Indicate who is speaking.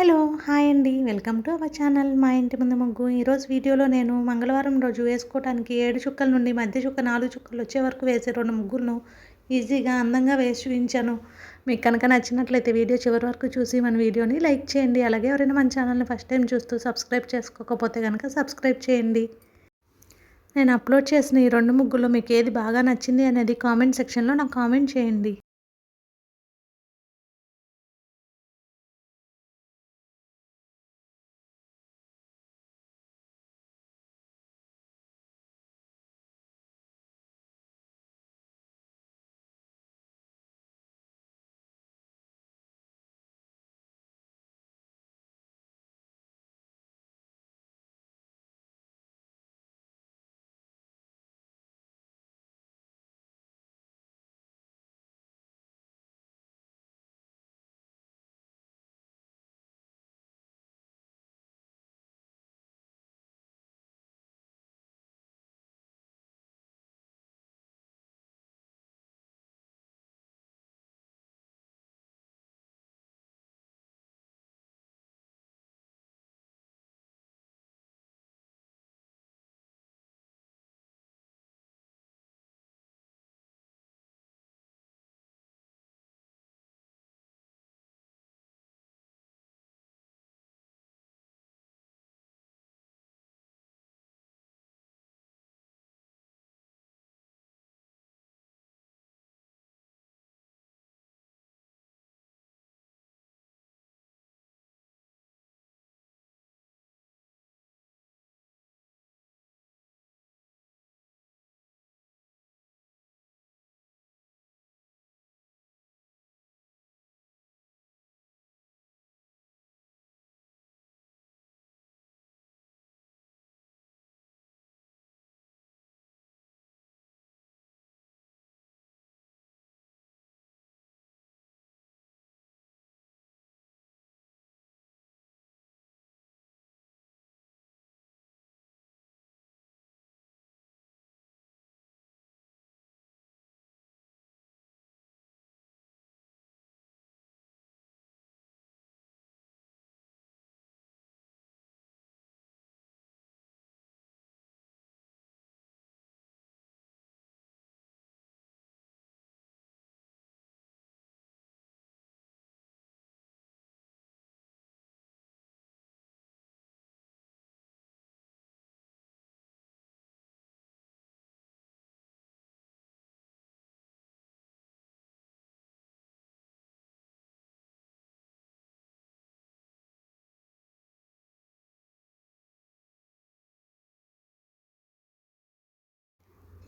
Speaker 1: Hello hi అండి. Welcome to our channel మా ఇంటి ముందు ముగ్గు. ఈరోజు వీడియోలో నేను మంగళవారం రోజు వేసుకోవడానికి ఏడు చుక్కల నుండి మధ్య చుక్క నాలుగు చుక్కలు వచ్చే వరకు వేసే రెండు ముగ్గులను ఈజీగా అందంగా వేసి చూపించాను. మీకు కనుక నచ్చినట్లయితే వీడియో చివరి వరకు చూసి మన వీడియోని లైక్ చేయండి. అలాగే ఎవరైనా మన ఛానల్ని ఫస్ట్ టైం చూస్తూ సబ్స్క్రైబ్ చేసుకోకపోతే కనుక సబ్స్క్రైబ్ చేయండి. నేను అప్లోడ్ చేసిన ఈ రెండు ముగ్గులు మీకు ఏది బాగా నచ్చింది అనేది కామెంట్ సెక్షన్లో నాకు కామెంట్ చేయండి.